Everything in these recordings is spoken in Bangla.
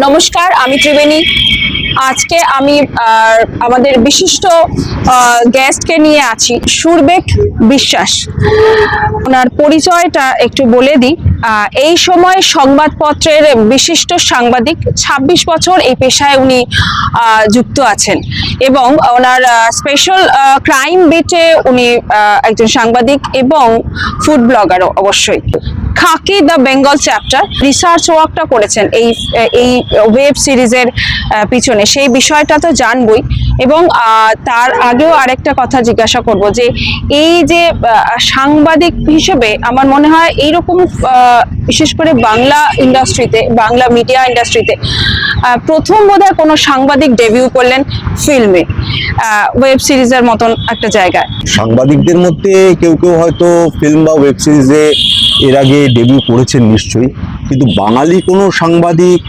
নমস্কার, আমি ত্রিবেণী। আজকে আমি আমাদের বিশিষ্ট গেস্টকে নিয়ে আছি সুরবেক বিশ্বাস। ওনার পরিচয়টা একটু বলে দিই। এই সময় সংবাদপত্রের বিশিষ্ট সাংবাদিক ২৬ বছর এই পেশায় উনি যুক্ত আছেন। এবং ওনার স্পেশাল ক্রাইম বিটে উনি একজন সাংবাদিক এবং ফুড ব্লগারও অবশ্যই। Khakee the Bengal chapter research ওয়ার্কটা করেছেন এই এই ওয়েব সিরিজের পিছনে। সেই বিষয়টা তো জানবই। এবং তার আগেও আরেকটা কথা জিজ্ঞাসা করব যে, এই যে সাংবাদিক হিসেবে আমার মনে হয় এইরকম বিশেষ করে বাংলা ইন্ডাস্ট্রিতে, বাংলা মিডিয়া ইন্ডাস্ট্রিতে প্রথম বোধহয় কোনো সাংবাদিক ডেবিউ করলেন ফিল্মে ওয়েব সিরিজের মতন একটা জায়গায়। সাংবাদিকদের মধ্যে কেউ কেউ হয়তো ফিল্ম বা ওয়েব সিরিজে এর আগে ডেবিউ করেছেন নিশ্চয়ই। কিন্তু বাঙালি কোনো সাংবাদিক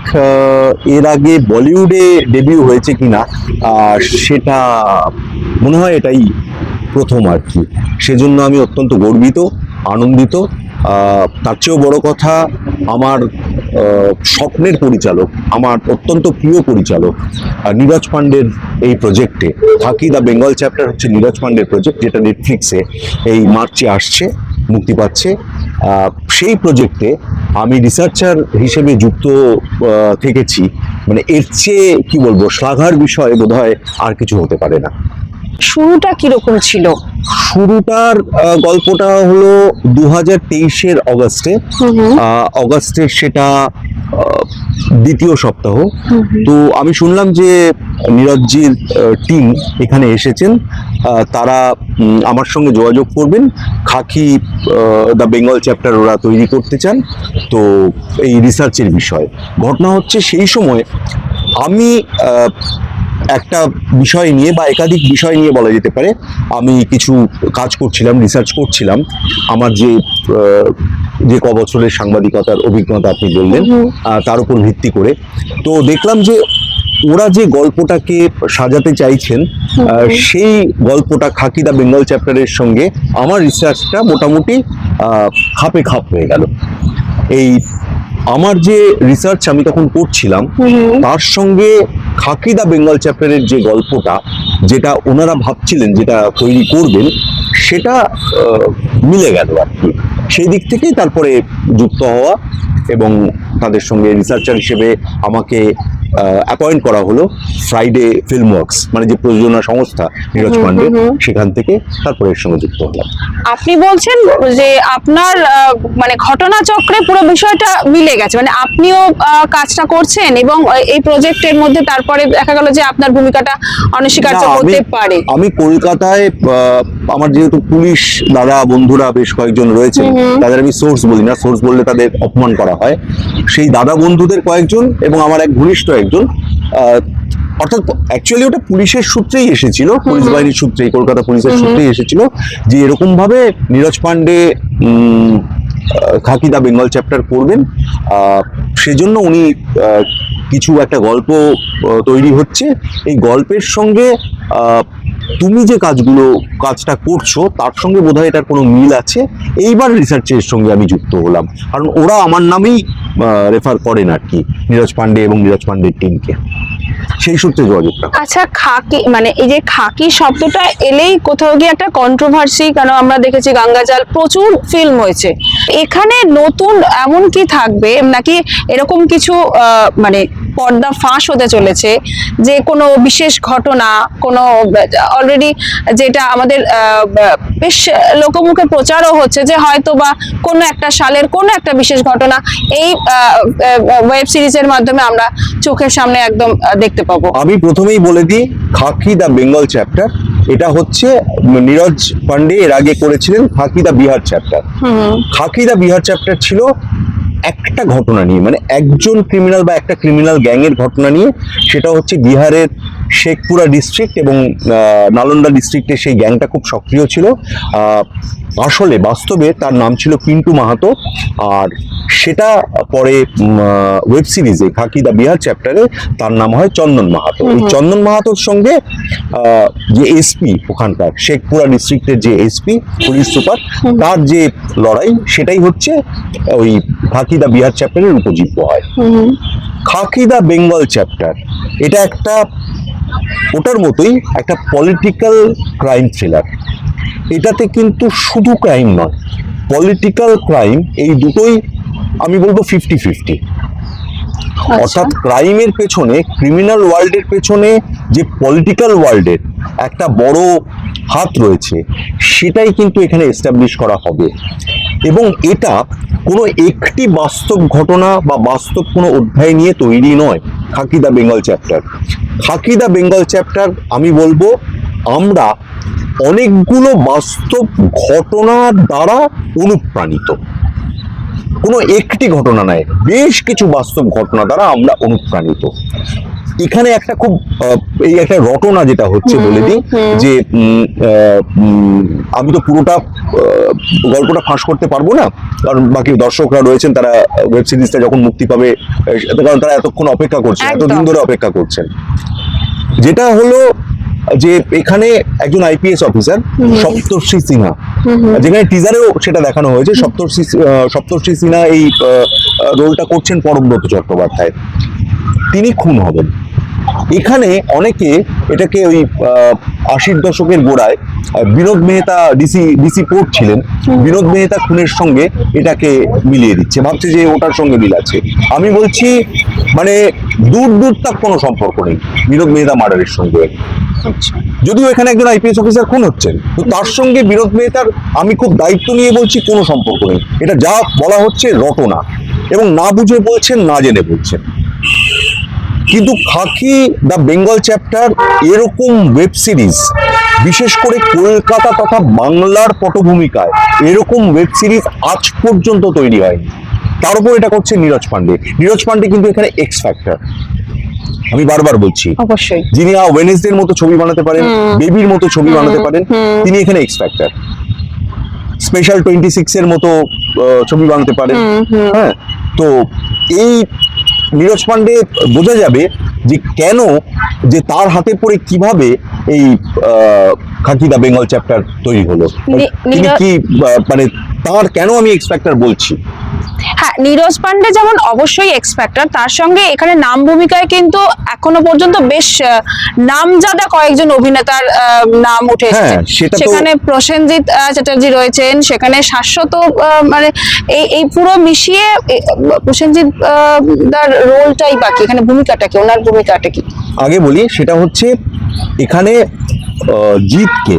এর আগে বলিউডে ডেবিউ হয়েছে কিনা আহ, সেটা মনে হয় এটাই প্রথম আর কি। সেজন্য আমি অত্যন্ত গর্বিত আনন্দিত। তার চেয়েও বড় কথা আমার স্বপ্নের পরিচালক আমার অত্যন্ত প্রিয় পরিচালক নীরজ পান্ডের এই প্রজেক্টে থাকি দ্য বেঙ্গল চ্যাপ্টার হচ্ছে নীরজ পান্ডের প্রজেক্ট যেটা নেটফ্লিক্সে এই মার্চে আসছে। মুক্তি পাচ্ছে। সেই প্রজেক্টে আমি রিসার্চার হিসেবে যুক্ত থেকেছি। মানে এর চেয়ে কি বলব শ্লাঘার বিষয় বোধহয় আর কিছু হতে পারে না। শুরুটা কীরকম ছিল? শুরুটার গল্পটা হলো দু হাজার তেইশের অগস্টে। অগস্টের সেটা দ্বিতীয় সপ্তাহ। তো আমি শুনলাম যে নীরজজির টিম এখানে এসেছেন। তারা আমার সঙ্গে যোগাযোগ করবেন। খাকি দ্য বেঙ্গল চ্যাপ্টার ওরা তৈরি করতে চান। তো এই রিসার্চের বিষয়। ঘটনা হচ্ছে সেই সময় আমি একটা বিষয় নিয়ে বা একাধিক বিষয় নিয়ে বলা যেতে পারে আমি কিছু কাজ করছিলাম রিসার্চ করছিলাম। আমার যে যে ক বছরের সাংবাদিকতার অভিজ্ঞতা আপনি বললেন তার উপর ভিত্তি করে। তো দেখলাম যে ওরা যে গল্পটাকে সাজাতে চাইছেন সেই গল্পটা খাকি দা বেঙ্গল চ্যাপ্টারের সঙ্গে আমার রিসার্চটা মোটামুটি আহ, খাপে খাপ হয়ে গেল। এই আমার যে রিসার্চ আমি তখন করছিলাম তার সঙ্গে খাকি দা বেঙ্গল চ্যাপ্টারের যে গল্পটা, যেটা ওনারা ভাবছিলেন, যেটা তৈরি করবেন, সেটা মিলে গেল আর কি। সেই দিক থেকেই তারপরে যুক্ত হওয়া এবং তাদের সঙ্গে রিসার্চার হিসেবে আমাকে অ্যাপয়েন্ট করা হলো ফ্রাইডে ফিল্ম ওয়ার্কস মানে যে প্রযোজনা সংস্থা নীরজ পান্ডে সেখান থেকে তারপরে এর সঙ্গে যুক্ত হলাম। আপনি বলছেন যে আপনার মানে ঘটনাচক্রে পুরো বিষয়টা মিলে গেছে মানে আপনিও কাজটা করছেন এবং এই প্রজেক্টের মধ্যে তারপরে দেখা গেল যে আপনার ভূমিকাটা অনস্বীকার্য হতে পারে। আমি কলকাতায় আমার যেহেতু পুলিশ দাদা বন্ধুরা বেশ কয়েকজন রয়েছেন তাদের আমি সোর্স বলি না। সোর্স বললে তাদের অপমান করা হয়। সেই দাদা বন্ধুদের কয়েকজন এবং আমার এক ঘনিষ্ঠ একজন অর্থাৎ অ্যাকচুয়ালি ওটা পুলিশের সূত্রেই এসেছিল পুলিশ বাহিনীর সূত্রেই কলকাতা পুলিশের সূত্রেই এসেছিল যে এরকম ভাবে Neeraj Pandey um, ah, Bengal chapter করবেন। আহ, সেজন্য উনি কিছু একটা গল্প তৈরি হচ্ছে। এই গল্পের সঙ্গে আহ, তুমি যে কাজগুলো, কাজটা করছ, তার সঙ্গে বোধহয় এটার কোনো মিল আছে? এইবার রিসার্চের সঙ্গে আমি যুক্ত হলাম। কারণ ওরা আমার নামেই রেফার করেন আর কি, নীরজ পান্ডে এবং নীরজ পান্ডের টিমকে সেই সূত্রে যোগাযোগটা আচ্ছা খাকি মানে এই যে খাকি শব্দটা এলেই কোথাও গিয়ে একটা কন্ট্রোভার্সি কেন আমরা দেখেছি গঙ্গাজাল প্রচুর ফিল্ম হয়েছে। এখানে নতুন এমন কি থাকবে, নাকি এরকম কিছু মানে পর্দা ফাঁস হতে চলেছে, যে কোনো বিশেষ ঘটনা, কোনো অলরেডি যেটা আমাদের বেশ লোকমুখে প্রচারও হচ্ছে যে হয়তো বা কোনো একটা সালের কোনো একটা বিশেষ ঘটনা, এই ওয়েব সিরিজের মাধ্যমে আমরা চোখের সামনে একদম দেখতে পাবো। আমি প্রথমেই বলে দিই খাকি দ্য বেঙ্গল চ্যাপ্টার এটা হচ্ছে নীরজ পান্ডে এর আগে করেছিলেন Khakee the Bihar chapter Khakee the Bihar chapter ছিল একটা ঘটনা নিয়ে মানে একজন ক্রিমিনাল বা একটা ক্রিমিনাল গ্যাংয়ের ঘটনা নিয়ে সেটা হচ্ছে বিহারের শেখপুরা ডিস্ট্রিক্ট এবং নালন্দা ডিস্ট্রিক্টে সেই গ্যাংটা খুব সক্রিয় ছিল। আসলে বাস্তবে তার নাম ছিল পিন্টু মাহাতো। আর সেটা পরে ওয়েব সিরিজে খাকি দা বিহার চ্যাপ্টারে তার নাম হয় চন্দন মাহাতো। এই চন্দন মাহাতোর সঙ্গে যে এসপি ওখানকার শেখপুরা ডিস্ট্রিক্টের যে এসপি পুলিশ সুপার তার যে লড়াই সেটাই হচ্ছে ওই খাকি দা বিহার চ্যাপ্টারের উপজীব্য হয়। খাকি দা বেঙ্গল চ্যাপ্টার এটা একটা ওটার মতোই একটা পলিটিক্যাল ক্রাইম থ্রিলার এটাতে কিন্তু শুধু ক্রাইম নয় পলিটিক্যাল ক্রাইম এই দুটোই আমি বলব ফিফটি ফিফটি অর্থাৎ ক্রাইমের পেছনে ক্রিমিনাল ওয়ার্ল্ডের পেছনে যে পলিটিক্যাল ওয়ার্ল্ডের একটা বড় হাত রয়েছে, সেটাই কিন্তু এখানে এস্টাবলিশ করা হবে। এবং এটা কোনো একটি বাস্তব ঘটনা বা বাস্তব কোনো অধ্যায় নিয়ে তৈরি নয় Khakee the Bengal chapter Khakee the Bengal chapter আমি বলব, আমরা অনেকগুলো বাস্তব ঘটনার দ্বারা অনুপ্রাণিত। কোনো একটি ঘটনা নয় বেশ কিছু বাস্তব ঘটনা দ্বারা আমরা অনুপ্রাণিত। এখানে একটা খুব এই একটা রটনা যেটা হচ্ছে বলে দিই যে আমি তো পুরোটা গল্পটা ফাঁস করতে পারব না কারণ বাকি দর্শকরা রয়েছেন তারা ওয়েব সিরিজটা যখন মুক্তি পাবে কারণ তারা এতক্ষণ অপেক্ষা করছেন এতদিন ধরে অপেক্ষা করছেন। যেটা হলো যে এখানে একজন আইপিএস অফিসার সপ্তর্ষি সিনহা। যেখানে টিজারেও সেটা দেখানো হয়েছে সপ্তর্ষি সপ্তর্ষি সিনহা এই রোলটা করছেন পরমব্রত চট্টোপাধ্যায়। তিনি খুন হবেন। এখানে অনেকে এটাকে ওই আশির দশকের গোড়ায় Vinod Mehta DC DC port ছিলেন। বিনোদ মেহতা খুনের সঙ্গে এটাকে মিলিয়ে দিচ্ছে। ভাবছে যে ওটার সঙ্গে মিল আছে আমি বলছি মানে দূর দূর তার কোনো সম্পর্ক নেই বিনোদ মেহতা মার্ডারের সঙ্গে। যদিও এখানে একজন আইপিএস অফিসার খুন হচ্ছেন তো তার সঙ্গে বিনোদ মেহতার আমি খুব দায়িত্ব নিয়ে বলছি কোনো সম্পর্ক নেই। এটা যা বলা হচ্ছে রটনা। এবং না বুঝে বলছেন না জেনে বলছেন। কিন্তু খাকি দ্য বেঙ্গল চ্যাপ্টার এরকম ওয়েব সিরিজ বিশেষ করে কলকাতা তথা বাংলার পটভূমিকায় এরকম ওয়েব সিরিজ আজ পর্যন্ত তৈরি হয়নি। তার উপর এটা করছে নীরজ পান্ডে। নীরজ পান্ডে কিন্তু এখানে এক্স ফ্যাক্টর আমি বারবার বলছি অবশ্যই। যিনি ওয়েনেসডের মতো ছবি বানাতে পারেন বেবির মতো ছবি বানাতে পারেন তিনি এখানে X factor special twenty six এর মতো ছবি বানাতে পারেন। হ্যাঁ তো এই নীরজ পান্ডে বোঝা যাবে যে কেন যে তার হাতে পড়ে কীভাবে এই খাকি দা বেঙ্গল চ্যাপ্টার তৈরি হলো। তিনি কি মানে তার কেন আমি এক্সপেক্টার বলছি? হ্যাঁ নীরজ পান্ডে যেমন অবশ্যই এক্সপেক্টার তার সঙ্গে এখানে নাম ভূমিকায় কিন্তু এখনও পর্যন্ত বেশ নামজাদা কয়েকজন অভিনেতার নাম উঠে এসেছে। হ্যাঁ, সেখানে প্রসেনজিৎ চ্যাটার্জি রয়েছেন সেখানে শাশ্বত মানে এই এই পুরো মিশিয়ে প্রসেনজিৎ তার রোলটাই বাকি। এখানে ভূমিকাটা কি? ওনার ভূমিকাটা কি? আগে বলি সেটা হচ্ছে এখানে জিতকে।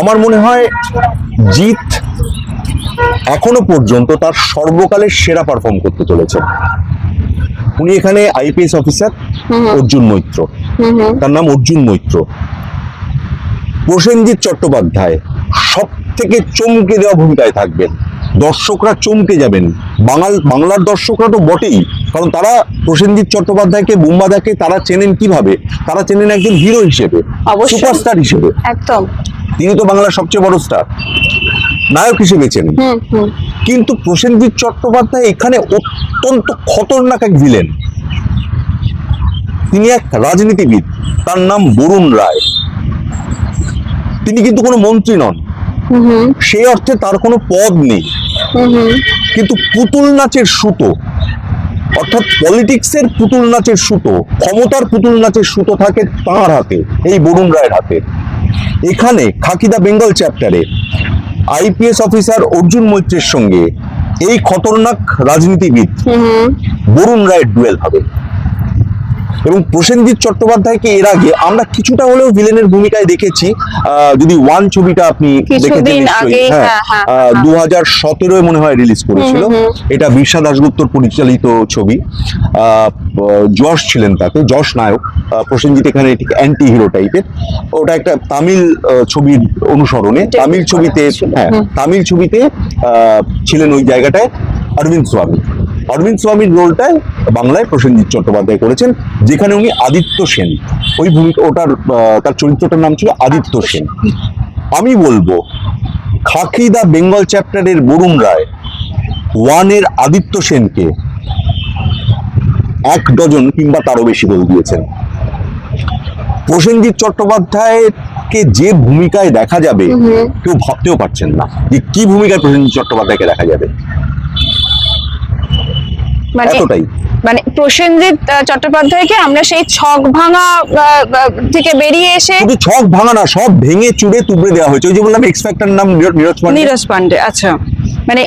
আমার মনে হয় জিৎ এখনও পর্যন্ত তার সর্বকালের সেরা পারফর্ম করতে চলেছে। উনি এখানে আইপিএস অফিসার অর্জুন মৈত্র। তার নাম অর্জুন মৈত্র। প্রসেনজিৎ চট্টোপাধ্যায় সব থেকে চমকে দেওয়া ভূমিকায় থাকবেন। দর্শকরা চমকে যাবেন বাঙাল বাংলার দর্শকরা তো বটেই কারণ তারা প্রসেনজিৎ চট্টোপাধ্যায়কে বুম্বাদাকে তারা চেনেন কীভাবে? তারা চেনেন একজন হিরো হিসেবে সুপারস্টার হিসেবে। একদম। তিনি তো বাংলার সবচেয়ে বড় স্টার নায়ক হিসেবে চেনেন। কিন্তু প্রসেনজিৎ চট্টোপাধ্যায় এখানে অত্যন্ত খতরনাক এক ভিলেন তিনি এক রাজনীতিবিদ তার নাম বরুণ রায়। তিনি কিন্তু কোনো মন্ত্রী নন। সেই অর্থে তার কোনো পদ নেই। কিন্তু পুতুল নাচের সুতো অর্থাৎ পলিটিক্সের পুতুল নাচের সুতো ক্ষমতার পুতুল নাচের সুতো থাকে তাঁর হাতে এই বরুণ রায়ের হাতে। এখানে খাকিদা বেঙ্গল চ্যাপ্টারে আইপিএস অফিসার অর্জুন মৈত্রের সঙ্গে এই খতরনাক রাজনীতিবিদ বরুণ রায়ের ডুয়েল হবে। এবং প্রসেনজিৎ চট্টোপাধ্যায়কে এর আগে আমরা কিছুটা হলেও ভিলেনের ভূমিকায় দেখেছি। যদি ওয়ান ছবিটা আপনি দেখেছেন। দু হাজার সতেরোয় মনে হয় রিলিজ করেছিল। এটা বিরসা দাশগুপ্তর পরিচালিত ছবি। আহ, যশ ছিলেন তাতে যশ নায়ক। প্রসেনজিৎ এখানে ঠিক অ্যান্টি হিরো টাইপের ওটা একটা তামিল ছবির অনুসরণে। তামিল ছবিতে হ্যাঁ তামিল ছবিতে আহ, ছিলেন ওই জায়গাটায় অরবিন্দ স্বামী। অরবিন্দ স্বামীর রোলটায় বাংলায় প্রসেনজিৎ চট্টোপাধ্যায় করেছেন যেখানে উনি আদিত্য সেন। ওই ভূমিকা ওটার তার চরিত্রটার নাম ছিল আদিত্য সেন। আমি বলব খাকি দা বেঙ্গল চ্যাপ্টারের বরুণ রায় ওয়ানের আদিত্য সেনকে এক ডজন কিংবা তারও বেশি বল দিয়েছেন। প্রসেনজিৎ চট্টোপাধ্যায়কে যে ভূমিকায় দেখা যাবে কেউ ভাবতেও পারছেন না যে কি ভূমিকায় প্রসেনজিৎ চট্টোপাধ্যায়কে দেখা যাবে। এতটাই। মানে প্রসেনজিৎ চট্টোপাধ্যায়কে আমরা সেই ছক ভাঙা থেকে বেরিয়ে এসে শুধু ছক ভাঙা না সব ভেঙে চুড়ে তুবড়ে দেওয়া হয়েছে। ওই যে বললাম এক্স ফ্যাক্টর নাম নীরজ পান্ডে। নীরজ পান্ডে আচ্ছা। মানে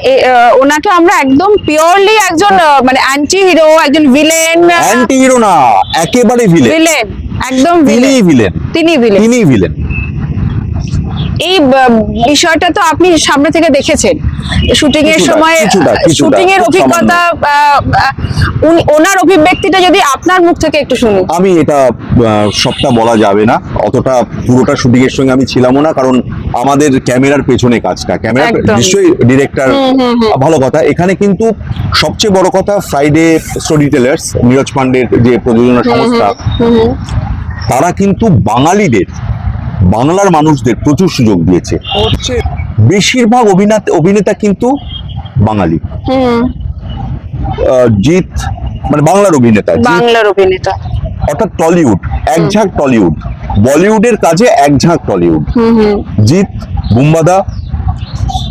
ওনাকে আমরা একদম পিওরলি একজন মানে অ্যান্টি হিরো একজন ভিলেন অ্যান্টি হিরো না একেবারে ভিলেন ভিলেন একদম ভিলেন তিনি ভিলেন তিনি ভিলেন এই বিষয়টা তো আপনি সামনে থেকে দেখেছেন। শুটিং এর সময় শুটিং এর অভিজ্ঞতা ওনার অভিব্যক্তিটা যদি আপনার মুখ থেকে একটু শুনি আমি এটা সবটা বলা যাবে না। অতটা পুরোটা শুটিং এর সঙ্গে আমি ছিলামও না কারণ আমাদের ক্যামেরার পেছনে কাজটা। ক্যামেরা নিশ্চয়ই ডিরেক্টর ভালো কথা। এখানে কিন্তু সবচেয়ে বড় কথা ফ্রাইডে স্টোরি টেলার্স নীরজ পান্ডের যে প্রযোজনা সংস্থা তারা কিন্তু বাঙালিদের বাংলার মানুষদের প্রচুর সুযোগ দিয়েছে। বেশিরভাগ অভিনেতা অভিনেতা কিন্তু বাঙালি। জিৎ মানে বাংলার অভিনেতা বাংলার অভিনেতা। অর্থাৎ টলিউড এক ঝাঁক টলিউড। বলিউডের কাজে এক ঝাঁক টলিউড। জিৎ বুম্বাদা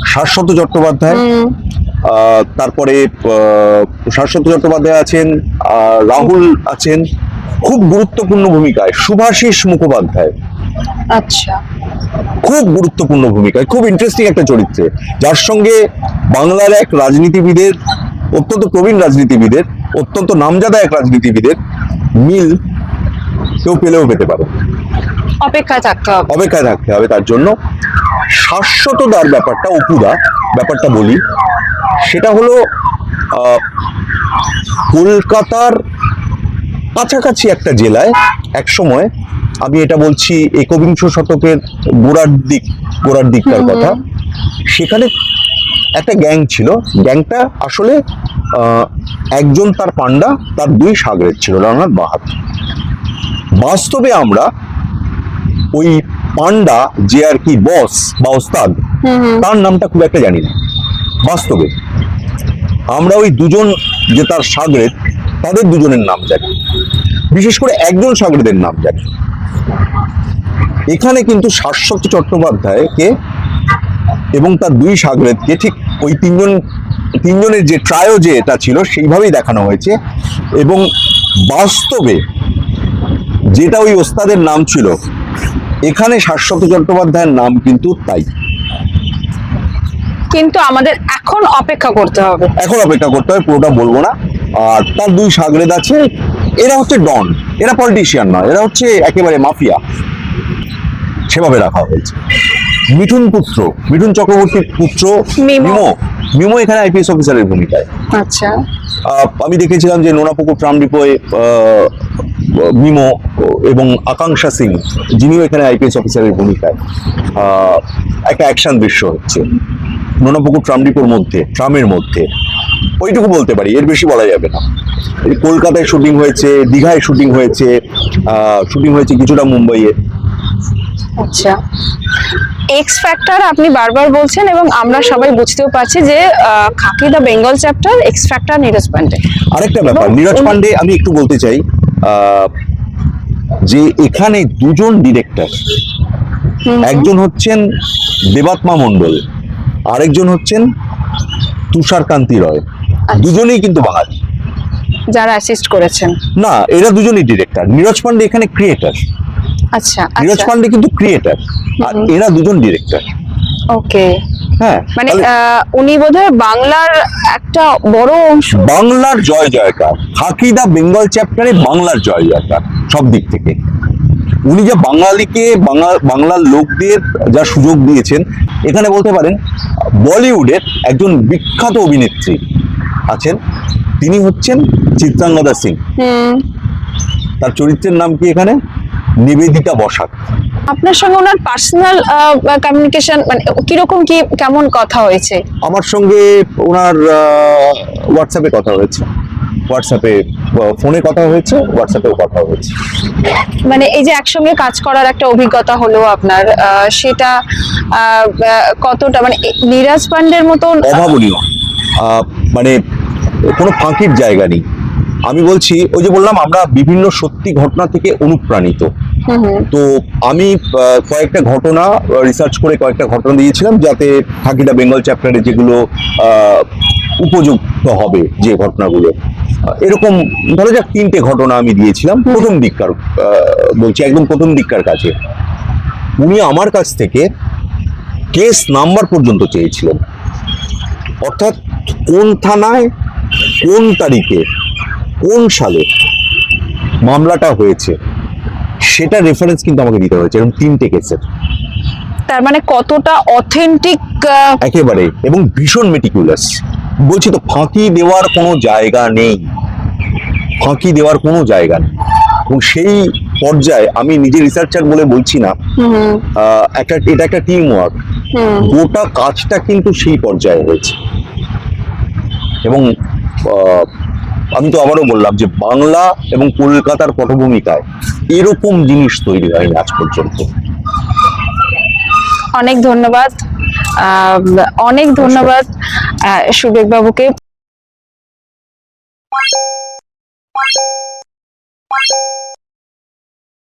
শাশ্বত চট্টোপাধ্যায় আহ, তারপরে আহ, শাশ্বত চট্টোপাধ্যায় আছেন আহ, রাহুল আছেন। খুব গুরুত্বপূর্ণ ভূমিকায়। সুভাষিস মুখোপাধ্যায়। আচ্ছা। খুব গুরুত্বপূর্ণ ভূমিকায় খুব ইন্টারেস্টিং একটা চরিত্রে। যার সঙ্গে বাংলার এক রাজনীতিবিদের অত্যন্ত প্রবীণ রাজনীতিবিদের অত্যন্ত নামজাদা এক রাজনীতিবিদের মিল কেউ পেলেও পেতে পারে। অপেক্ষায় থাকতে হবে। অপেক্ষায় থাকতে হবে তার জন্য শাশ্বতদার ব্যাপারটা অপুদা ব্যাপারটা বলি। সেটা হলো আহ, কলকাতার কাছাকাছি একটা জেলায় এক সময় আমি এটা বলছি একবিংশ শতকের গোড়ার দিক গোড়ার দিককার কথা। সেখানে একটা গ্যাং ছিল। গ্যাংটা আসলে একজন তার পান্ডা তার দুই সাগরের ছিল রণনাথ বাহাত বাস্তবে আমরা ওই পান্ডা যে আর কি বস বা ওস্তাদ তার নামটা খুব একটা জানি না। বাস্তবে আমরা ওই দুজন যে তার সাগরেদ তাদের দুজনের নাম জানি। বিশেষ করে একজন সাগরেদের নাম জানি। এখানে কিন্তু শাশ্বত চট্টোপাধ্যায়কে এবং তার দুই সাগরেদকে ঠিক ওই তিনজন তিনজনের যে ট্রায়ো যে এটা ছিল সেইভাবেই দেখানো হয়েছে। এবং বাস্তবে যেটা ওই ওস্তাদের নাম ছিল এখানে শাশ্বত চট্টোপাধ্যায়ের নাম কিন্তু তাই। কিন্তু আমাদের এখন অপেক্ষা করতে হবে। এখন অপেক্ষা করতে হবে পুরোটা বলব না। আর তার দুই সাগরেদ আছে এরা হচ্ছে ডন এরা পলিটিশিয়ান নয় এরা হচ্ছে একেবারে মাফিয়া সেভাবে রাখা হয়েছে। মিঠুন পুত্র মিঠুন চক্রবর্তীর পুত্র মিমো। মিমো। এখানে আইপিএস অফিসারের ভূমিকায়। আচ্ছা। আমি দেখেছিলাম যে নোনাপুকুর ট্রাম ডিপোয় মিমো এবং আকাঙ্ক্ষা সিং যিনিও এখানে আইপিএস অফিসারের ভূমিকায়। আহ, একটা অ্যাকশন দৃশ্য হচ্ছে। নোনাপুকুর ট্রাম ডিপোর মধ্যে ট্রামের মধ্যে। ওইটুকু বলতে পারি এর বেশি বলা যাবে না। এই কলকাতায় শুটিং হয়েছে দীঘায় শুটিং হয়েছে শুটিং হয়েছে কিছুটা মুম্বাইয়ে। আচ্ছা। এক্স ফ্যাক্টর আপনি বারবার বলছেন এবং আমরা সবাই বুঝতেও পারছি যে Khakee the Bengal chapter X factor Neeraj Pandey আরেকটা ব্যাপার নীরজ পান্ডে আমি একটু বলতে চাই আহ, যে এখানে দুজন ডিরেক্টর একজন হচ্ছেন দেবাত্মা মণ্ডল আরেকজন হচ্ছেন তুষারকান্তি রয়। দুজনেই কিন্তু বাঙালি। যারা অ্যাসিস্ট করেছেন। না এরা দুজনেই ডিরেক্টর নীরজ পান্ডে এখানে ক্রিয়েটার আচ্ছা নীরজ আচ্ছা পান্ডে কিন্তু ক্রিয়েটার আর এরা দুজন ডিরেক্টর ওকে। হ্যাঁ মানে উনি বোধহয় বাংলার একটা বড় অংশ। বাংলার জয় জয়কার। হাকি দা বেঙ্গল চ্যাপ্টারে বাংলার জয় জয়কার সব দিক থেকে। উনি যে বাঙালিকে বাংলা- বাংলার লোকদের যা সুযোগ দিয়েছেন এখানে বলতে পারেন বলিউডের একজন বিখ্যাত অভিনেত্রী। আছেন তিনি হচ্ছেন চিত্রাঙ্গদা সিং। হুম। তার চরিত্রের নাম কি এখানে? নিবেদিতা বসাক। আপনার সঙ্গে ওনার পার্সোনাল কমিউনিকেশন মানে কীরকম কি কেমন কথা হয়েছে? আমার সঙ্গে ওনার হোয়াটসঅ্যাপে কথা হয়েছে। হোয়াটসঅ্যাপে ফোনে কথা হয়েছে হোয়াটসঅ্যাপেও কথা হয়েছে। মানে এই যে একসঙ্গে কাজ করার একটা অভিজ্ঞতা হলো আপনার সেটা কতটা মানে নীরাজ পান্ডের মতন অভাবনীয়। মানে কোনো ফাঁকির জায়গা নেই। আমি বলছি ওই যে বললাম আমরা বিভিন্ন সত্যি ঘটনা থেকে অনুপ্রাণিত। তো আমি কয়েকটা ঘটনা রিসার্চ করে কয়েকটা ঘটনা দিয়েছিলাম যাতে ফাঁকিটা বেঙ্গল চ্যাপ্টারে যেগুলো উপযুক্ত হবে যে ঘটনাগুলো। এরকম ধরো যাক তিনটে ঘটনা আমি দিয়েছিলাম। প্রথম দিককার বলছি একদম প্রথম দিককার কাছে। উনি আমার কাছ থেকে কেস নাম্বার পর্যন্ত চেয়েছিলেন। অর্থাৎ কোন থানায় কোন তারিখে কোন সালে মামলাটা হয়েছে সেটা রেফারেন্স কিন্তু আমাকে দিতে হয়েছে এরকম তিনটে কেসের তার মানে কতটা অথেন্টিক একেবারে এবং ভীষণ মেটিকুলাস বলছি তো ফাঁকি দেওয়ার কোনো জায়গা নেই। ফাঁকি দেওয়ার কোনো জায়গা নেই। এবং সেই পর্যায়ে আমি নিজে রিসার্চার বলে বলছি না একটা এটা একটা টিম ওয়ার্ক গোটা কাজটা কিন্তু সেই পর্যায়ে হয়েছে। এবং আমি তো আবারও বললাম যে বাংলা এবং কলকাতার পটভূমিকায় এরকম জিনিস তৈরি হয়নি আজ পর্যন্ত। অনেক ধন্যবাদ। অনেক ধন্যবাদ সুবেক বাবুকে